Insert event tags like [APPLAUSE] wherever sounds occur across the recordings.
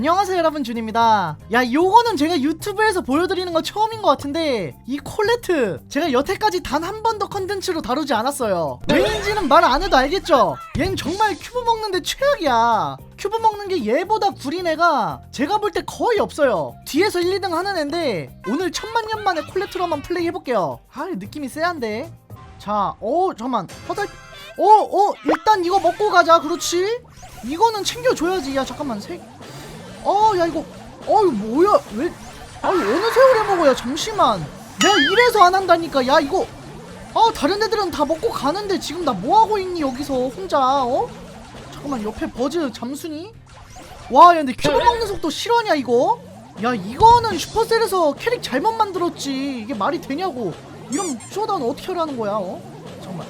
안녕하세요 여러분 준입니다 야 요거는 제가 유튜브에서 보여드리는 거 처음인 것 같은데 이 콜레트 제가 여태까지 단 한 번도 컨텐츠로 다루지 않았어요 왠지는 말 안 해도 알겠죠 얜 정말 큐브 먹는데 최악이야 큐브 먹는 게 얘보다 구린 애가 제가 볼 때 거의 없어요 뒤에서 1, 2등 하는 애인데 오늘 천만 년 만에 콜레트로만 플레이 해볼게요 아 느낌이 쎄한데 자, 어, 잠깐만. 허달, 어, 어, 일단 이거 먹고 가자. 그렇지? 이거는 챙겨줘야지. 야, 잠깐만. 세, 어, 야, 이거, 어, 이거 뭐야? 왜, 아니, 어느 세월에 먹어야? 잠시만. 내가 이래서 안 한다니까. 야, 이거, 아, 다른 애들은 다 먹고 가는데 지금 나 뭐 하고 있니? 여기서 혼자, 어? 잠깐만, 옆에 버즈 잠수니? 와, 야, 근데 큐브 먹는 속도 실화냐, 이거? 야, 이거는 슈퍼셀에서 캐릭 잘못 만들었지. 이게 말이 되냐고. 이런 쇼다운 어떻게 하라는 거야, 어? 잠깐만.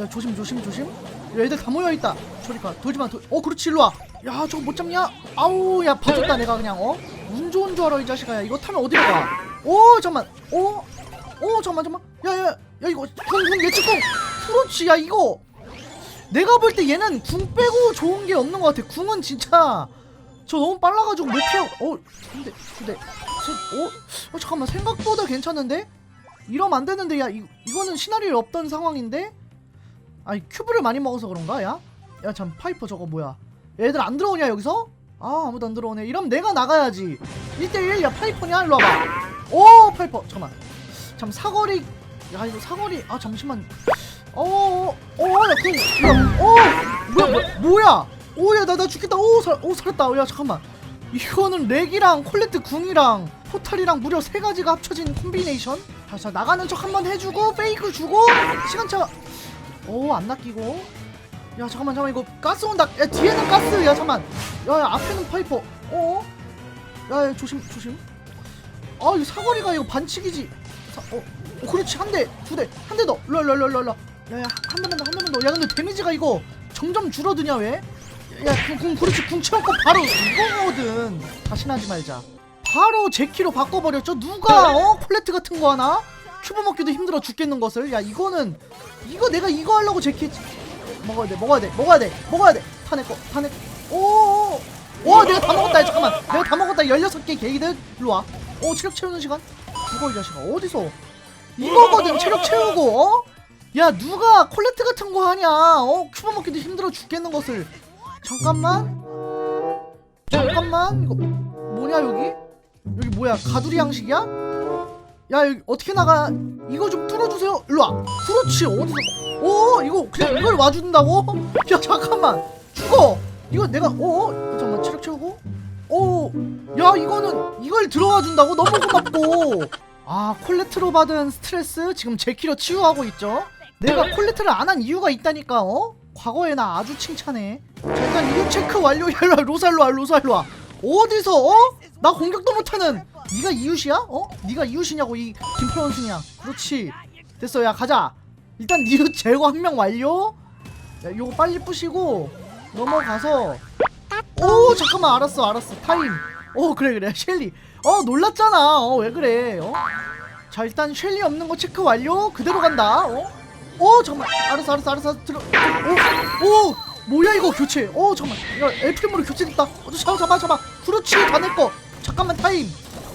야, 조심, 조심, 조심. 야, 애들 다 모여있다. 저리 가. 돌지 마, 돌. 어, 그렇지, 일로 와. 야, 저거 못 잡냐? 아우, 야, 봐줬다, 내가 그냥, 어? 운 좋은 줄 알아, 이 자식아. 야, 이거 타면 어디로 가? 오, 잠깐만. 오, 오, 잠깐만, 잠깐만. 야, 야, 야, 이거, 궁, 궁, 예측궁. 그렇지, 야, 이거. 내가 볼 때 얘는 궁 빼고 좋은 게 없는 것 같아. 궁은 진짜 저 너무 빨라가지고 못 피하고. 어, 근데, 근데, 저, 어, 어, 잠깐만 생각보다 괜찮은데? 이러면 안 되는데, 야, 이, 이거는 시나리오에 없던 상황인데? 아니 큐브를 많이 먹어서 그런가, 야? 야, 참 파이퍼 저거 뭐야? 얘들 안 들어오냐 여기서? 아, 아무도 안 들어오네. 이러면 내가 나가야지. 1대1, 야, 파이퍼냐? 일로 와봐. 오, 파이퍼. 잠깐만. 참 사거리. 야, 이거 사거리. 아, 잠시만. 어, 어, 어, 야, 그, 야, 어, 뭐야, 뭐, 뭐야? 오, 야, 나, 나 죽겠다. 오, 살, 오, 살았다. 야, 잠깐만. 이거는 렉이랑 콜레트 궁이랑 포탈이랑 무려 세 가지가 합쳐진 콤비네이션? 자, 자, 나가는 척 한번 해주고, 페이크 주고, 시간차. 오, 안 낚이고. 야, 잠깐만, 잠깐만, 이거 가스 온다. 야, 뒤에는 가스. 야, 잠깐만. 야, 야 앞에는 파이퍼. 어? 야, 야, 조심, 조심. 아, 이 사거리가 이거 반칙이지. 사, 어, 어, 그렇지. 한 대, 두 대, 한 대 더. 일로, 일로, 일로, 일로, 일로. 야, 야, 한 대만 더, 한 대만 더. 야, 근데 데미지가 이거 점점 줄어드냐, 왜? 야, 궁, 궁, 그렇지. 궁 채웠고 바로 이거거든. 다시는 하지 말자. 바로 제키로 바꿔버렸죠. 누가, 어? 콜레트 같은 거 하나? 큐브 먹기도 힘들어 죽겠는 것을. 야, 이거는, 이거 내가 이거 하려고 제키. 먹어야 돼, 먹어야 돼, 먹어야 돼, 먹어야 돼. 타내 거, 타내 거. 오, 와, 내가 다 먹었다. 야, 잠깐만. 내가 다 먹었다. 16개 게이드. 일로 와. 오, 체력 채우는 시간. 이거 이 자식아. 어디서? 이거거든. 체력 채우고, 어? 야, 누가 콜레트 같은 거 하냐? 어? 큐브 먹기도 힘들어 죽겠는 것을. 잠깐만. 잠깐만. 이거 뭐냐, 여기? 여기 뭐야? 가두리 양식이야? 야, 여기 어떻게 나가? 이거 좀 뚫어주세요. 일로 와. 그렇지. 어디서? 오, 이거 그냥 이걸 와준다고? 야, 잠깐만. 죽어. 이거 내가 어, 어? 잠깐만 체력 채우고. 오, 야 이거는 이걸 들어와 준다고 너무 고맙고. 아 콜레트로 받은 스트레스 지금 제키로 치유하고 있죠. 내가 콜레트를 안 한 이유가 있다니까. 어? 과거에 나 아주 칭찬해. 자, 일단 이거 체크 완료. [LAUGHS] 야, 일로 와, 로살로 와, 로살로 와. 어디서 어? 나 공격도 못하는. 네가 이웃이야? 어? 네가 이웃이냐고 이 김프로 원숭이야. 그렇지. 됐어, 야 가자. 일단 이웃 제거 한 명 완료. 야, 요거 빨리 부시고 넘어가서. 오 잠깐만 알았어 알았어. 타임. 오 그래 그래. 셸리. 어 놀랐잖아. 어 왜 그래? 어 자 일단 셸리 없는 거 체크 완료. 그대로 간다. 어어 잠깐만. 알았어 알았어 알았어. 들어. 오 오 뭐야 이거 교체. 어 잠깐만. 야 엘프림으로 교체됐다. 어 잡아 잡아 잡아 그렇지 다 내꺼 잠깐만 타임.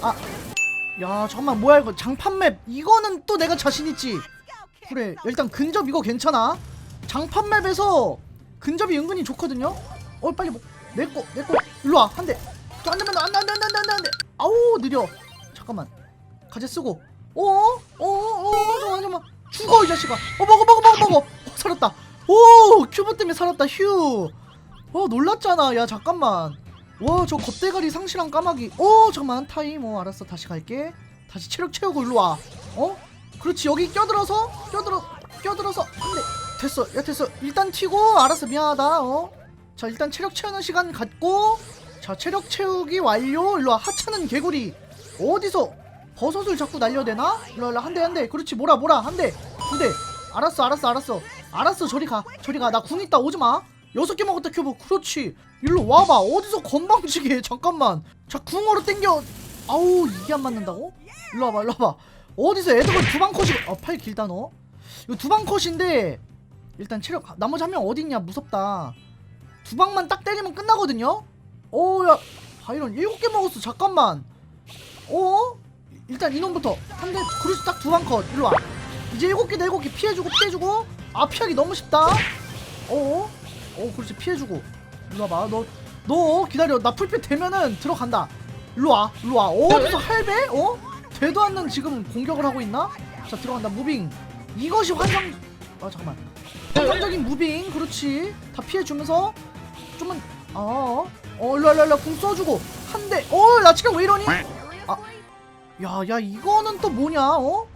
아야 잠깐만. 뭐야 이거 장판맵. 이거는 또 내가 자신 있지 그래 일단 근접 이거 괜찮아. 장판 맵에서 근접이 은근히 좋거든요? 어 빨리 뭐 내꺼 내꺼 일로 와 한대. 안 되면 안돼 안돼 안돼 안돼 안돼. 아우 느려. 잠깐만. 가재 쓰고. 어어 어어? 잠깐만 잠깐만. 죽어 이 자식아. 어 먹어 먹어 먹어 먹어. 어, 살았다. 오 큐브 때문에 살았다 휴어 놀랐잖아. 야 잠깐만. 와 저 겁대가리 상실한 까마귀. 어 잠깐만. 타임. 어 알았어. 다시 갈게. 다시 체력 채우고 일로 와. 어? 그렇지 여기 껴들어서 껴들어 껴들어서. 안돼 됐어 야 됐어. 일단 튀고 알았어 미안하다 어 자 일단 체력 채우는 시간 갖고 자 체력 채우기 완료. 일로와 하찮은 개구리. 어디서? 버섯을 자꾸 날려대나? 일로 일로 한대 한대. 그렇지 뭐라 뭐라 한대 두대. 알았어 알았어 알았어. 알았어 저리 가 저리 가나 궁 있다 오지마. 여섯 개 먹었다 큐브. 그렇지. 일로 와봐. 어디서 건방지게 해 [LAUGHS] 잠깐만. 자 궁으로 땡겨. 아우 이게 안 맞는다고? 일로 와봐 일로 와봐 어디서 애들을 두방 컷이 어팔 길다 너? 이거 두방 컷인데 일단 체력 나머지 한 명 어딨냐 무섭다. 두 방만 딱 때리면 끝나거든요? 오야 아이런 일곱 개 먹었어 잠깐만. 어? 일단 이놈부터 한대 그래서 딱 두 방 컷 일로 와. 이제 일곱 개다 일곱 개 피해주고 피해주고. 아 피하기 너무 쉽다. 어? 어 그렇지 피해주고. 일로 와봐 너. 너 기다려 나 풀빛 되면은 들어간다. 일로 와 일로 와. 어디서 할배? 어? 되도 않는 지금 공격을 하고 있나? 자 들어간다 무빙 이것이 환상 아 잠깐만 환상적인 무빙 그렇지 다 피해주면서 좀만 어, 어, 일로, 일로, 일로, 궁 써주고, 한 대, 어, 나 지금 왜 이러니? 아, 야, 야, 이거는 또 뭐냐, 어?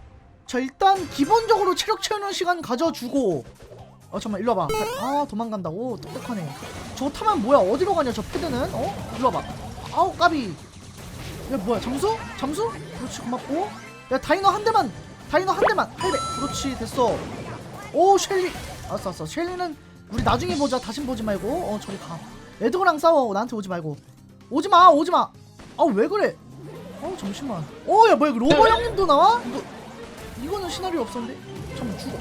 자, 일단, 기본적으로 체력 채우는 시간 가져주고, 어, 잠깐만, 일로 와봐. 아, 도망간다고? 똑똑하네. 저 타면 뭐야, 어디로 가냐, 저 패드는? 어? 일로 와봐. 아우, 까비. 야, 뭐야, 잠수? 잠수? 그렇지, 고맙고. 야, 다이너 한 대만, 다이너 한 대만, 할배. 그렇지, 됐어. 오, 셸리. 알았어, 알았어. 셸리는 우리 나중에 보자. 다신 보지 말고. 어, 저리 가. 에드거랑 싸워. 나한테 오지 말고. 오지 마, 오지 마. 아, 왜 그래? 어, 잠시만. 어, 야, 뭐야, 로버 형님도 나와? 이거, 이거는 시나리오 없었는데? 잠깐만, 죽어.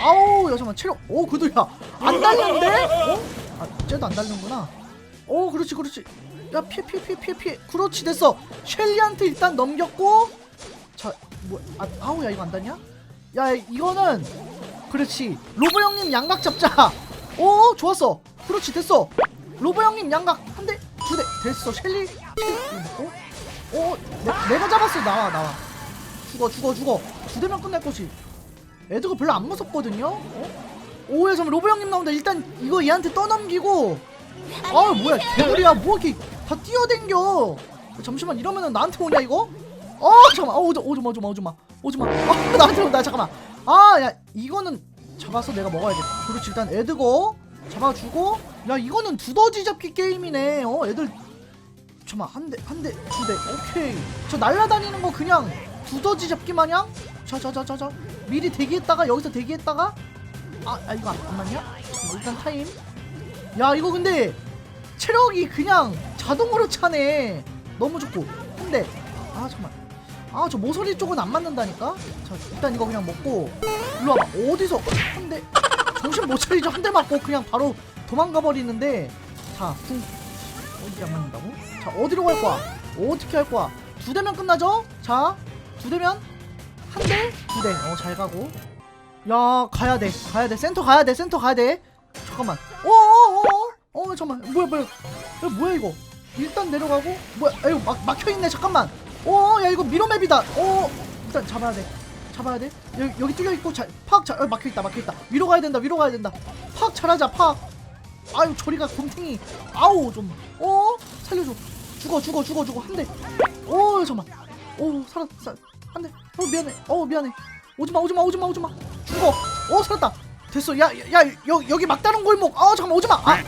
아우, 야, 잠깐만, 체력. 오, 그래도 야, 안 달렸는데? 어? 아, 쟤도 안 달렸구나. 오, 그렇지, 그렇지. 야, 피해, 피해, 피해, 피해, 피해. 그렇지, 됐어. 셸리한테 일단 넘겼고. 자, 뭐, 아, 아우, 야, 이거 안 닿냐? 야, 이거는 그렇지. 로보 형님 양각 잡자. 오, 좋았어. 그렇지, 됐어. 로보 형님 양각 한 대, 두 대, 됐어. 셸리, 먹고. 오, 내, 내가 잡았어. 나와, 나와. 죽어, 죽어, 죽어. 두 대면 끝날 거지. 애드가 별로 안 무섭거든요. 어? 오, 야, 잠깐 로보 형님 나온다. 일단 이거 얘한테 떠넘기고. 아, 뭐야, 개구리야. 뭐 이렇게 다 뛰어댕겨. 잠시만, 이러면은 나한테 오냐 이거? 어, 잠깐만. 어, 오지, 마, 오지 마, 오지 마. 오지 마. 아, [LAUGHS] 나한테 온다. 잠깐만. 아, 야, 이거는 잡아서 내가 먹어야 돼. 그렇지, 일단 애드거 잡아주고. 야, 이거는 두더지 잡기 게임이네. 어, 애들. 잠깐만, 한 대, 한 대, 두 대. 오케이. 저 날라다니는 거 그냥 두더지 잡기 마냥? 자, 자, 자, 자, 자. 미리 대기했다가 여기서 대기했다가. 아, 아 이거 안, 안 맞냐? 일단 타임. 야, 이거 근데 체력이 그냥 자동으로 차네. 너무 좋고. 근데 아 잠깐만. 아저 모서리 쪽은 안 맞는다니까. 자 일단 이거 그냥 먹고 일로 와봐. 어디서 한 대. 정신 못 차리죠. 한 대 맞고 그냥 바로 도망가 버리는데. 자 궁. 어디 안 맞는다고? 자 어디로 갈 거야? 어떻게 할 거야? 두 대면 끝나죠? 자두 대면 한 대, 두 대. 어 잘 가고. 야 가야 돼. 가야 돼. 센터 가야 돼. 센터 가야 돼. 잠깐만. 어어어어. 어 잠깐만. 뭐야 뭐야. 야 뭐야 이거. 일단 내려가고 뭐야 아, 이거 막, 막혀있네 잠깐만. 어야 이거 미로맵이다. 어 일단 잡아야 돼. 잡아야 돼. 여기, 여기 뚫려있고 팍 자, 어, 막혀있다 막혀있다. 위로 가야 된다 위로 가야 된다. 팍 잘하자 팍 아유 저리가 곰탱이. 아우 좀어? 살려줘. 죽어 죽어 죽어 죽어. 한대어 잠깐만. 오 살았어 한대. 어 미안해. 어 미안해. 오지마 오지마 오지마 오지마. 죽어. 어 살았다. 됐어. 야야 야, 여, 여기 막다른 골목. 아 잠깐만 오지마. 아